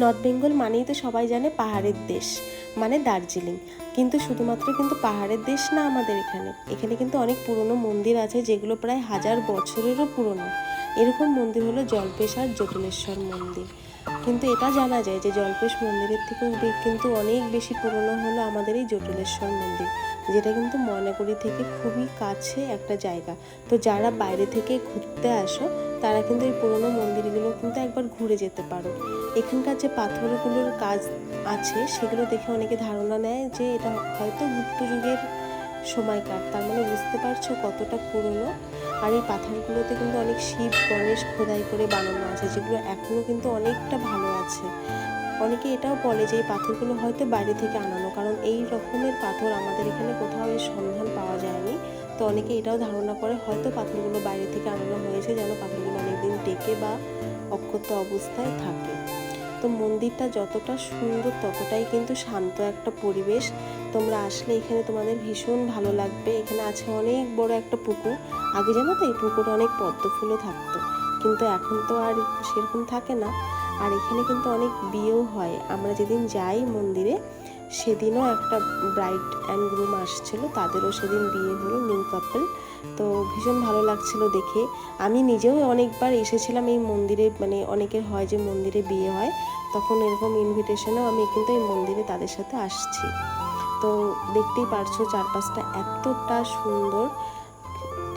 North Bengal মানেই তো সবাই জানে পাহাড়ের দেশ মানে দার্জিলিং। কিন্তু শুধুমাত্র কিন্তু পাহাড়ের দেশ না আমাদের এখানে। এখানে কিন্তু অনেক পুরনো মন্দির আছে যেগুলো প্রায় হাজার বছরেরও পুরনো। এরকম মন্দির হলো জল্পেশ আর জটিলেশ্বর মন্দির। কিন্তু এটা জানা যায় যে জল্পেশ মন্দিরের থেকেও কিন্তু অনেক বেশি পুরনো হলো আমাদের এই জটিলেশ্বর মন্দির, যেটা কিন্তু ময়নাগুড়ি থেকে খুবই কাছে একটা জায়গা। তো যারা বাইরে থেকে ঘুরতে আসো তারা কিন্তু এই পুরনো মন্দিরগুলো কিন্তু একবার ঘুরে যেতে পারো। এখানকার যে পাথরগুলোর কাজ আছে, সেগুলো দেখে অনেকে ধারণা নেয় যে এটা হয়তো গুপ্ত যুগের সময়কার। তার মানে বুঝতে পারছ কতটা পুরনো। আর এই পাথরগুলোতে কিন্তু অনেক শিব, গণেশ খোদাই করে বানানো আছে, যেগুলো এখনও কিন্তু অনেকটা ভালো আছে। অনেকে এটাও বলে যে এই পাথরগুলো হয়তো বাইরে থেকে আনানো, কারণ এই রকমের পাথর আমাদের এখানে কোথাও এর সন্ধান পাওয়া যায়নি। তো অনেকে এটাও ধারণা করে, হয়তো পাথরগুলো বাইরে থেকে আনানো হয়েছে যেন পাথরগুলো অনেকদিন টেকে বা অক্ষত অবস্থায় থাকে। তো মন্দিরটা যতটা সুন্দর ততটাই কিন্তু শান্ত একটা পরিবেশ। তোমরা আসলে এখানে তোমাদের ভীষণ ভালো লাগবে। এখানে আছে অনেক বড় একটা পুকুর। আগে জানো তো এই পুকুরে অনেক পদ্ম ফুলও থাকতো। কিন্তু এখন তো আর সেরকম থাকে না। আর এখানে কিন্তু অনেক বিয়েও হয়। আমরা যেদিন যাই মন্দিরে সেদিনও একটা ব্রাইড অ্যান্ড গ্রুম আসছিল, তাদেরও সেদিন বিয়ে হলো নিউ কাপল তো ভীষণ ভালো লাগছিল দেখে। আমি নিজেও অনেকবার এসেছিলাম এই মন্দিরে মানে অনেকের হয় যে মন্দিরে বিয়ে হয়, তখন এরকম ইনভিটেশনেও আমি কিন্তু এই মন্দিরে তাদের সাথে আসছি। তো দেখতেই পারছ চারপাশটা এতটা সুন্দর।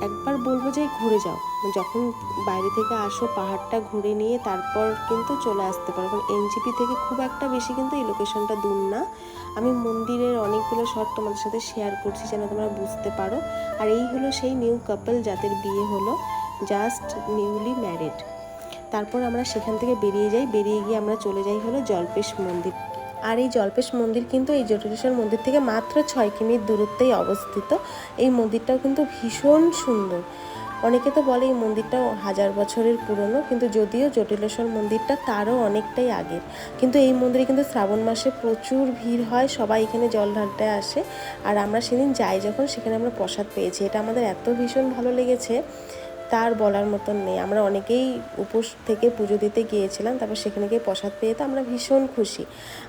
একবার বলব যে ঘুরে যাও। যখন বাইরে থেকে আসো, পাহাড়টা ঘুরে নিয়ে তারপর কিন্তু চলে আসতে পারো। কারণ এনজিপি থেকে খুব একটা বেশি কিন্তু এই লোকেশনটা দূর না। আমি মন্দিরের অনেকগুলো শর্ট তোমাদের সাথে শেয়ার করছি যেন তোমরা বুঝতে পারো। আর এই হলো সেই নিউ কাপল যাদের বিয়ে হলো জাস্ট নিউলি ম্যারিড তারপর আমরা সেখান থেকে বেরিয়ে যাই। বেরিয়ে গিয়ে আমরা চলে যাই হলো জলপেশ মন্দির। আর এই জল্পেশ মন্দির কিন্তু এই জটিলেশ্বর মন্দির থেকে মাত্র ছয় কিমির দূরত্বেই অবস্থিত। এই মন্দিরটাও কিন্তু ভীষণ সুন্দর। অনেকে তো বলে এই মন্দিরটাও হাজার বছরের পুরনো, কিন্তু যদিও জটিলেশ্বর মন্দিরটা তারও অনেকটাই আগের। কিন্তু এই মন্দিরে কিন্তু শ্রাবণ মাসে প্রচুর ভিড় হয়, সবাই এখানে জল ঢালতে আসে। আর আমরা সেদিন যাই যখন, সেখানে আমরা প্রসাদ পেয়েছি। এটা আমাদের এত ভীষণ ভালো লেগেছে। তার বলার মতন নেই। আমরা অনেকেই উপোস থেকে পুজো দিতে গিয়েছিলাম, তারপর সেখানে গিয়ে প্রসাদ পেয়ে তো আমরা ভীষণ খুশি।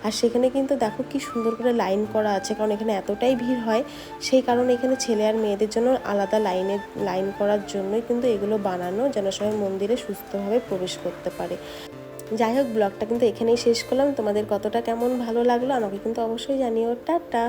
আর সেখানে কিন্তু দেখো কি সুন্দর করে লাইন করা আছে, কারণ এখানে এতটাই ভিড় হয়, সেই কারণে এখানে ছেলে আর মেয়েদের জন্য আলাদা লাইনে লাইন করার জন্যই কিন্তু এগুলো বানানো, যেন সবাই মন্দিরে সুস্থভাবে প্রবেশ করতে পারে। যাই হোক ব্লগটা কিন্তু এখানেই শেষ করলাম। তোমাদের কতটা কেমন ভালো লাগল আমাকে কিন্তু অবশ্যই জানিও। টাটা!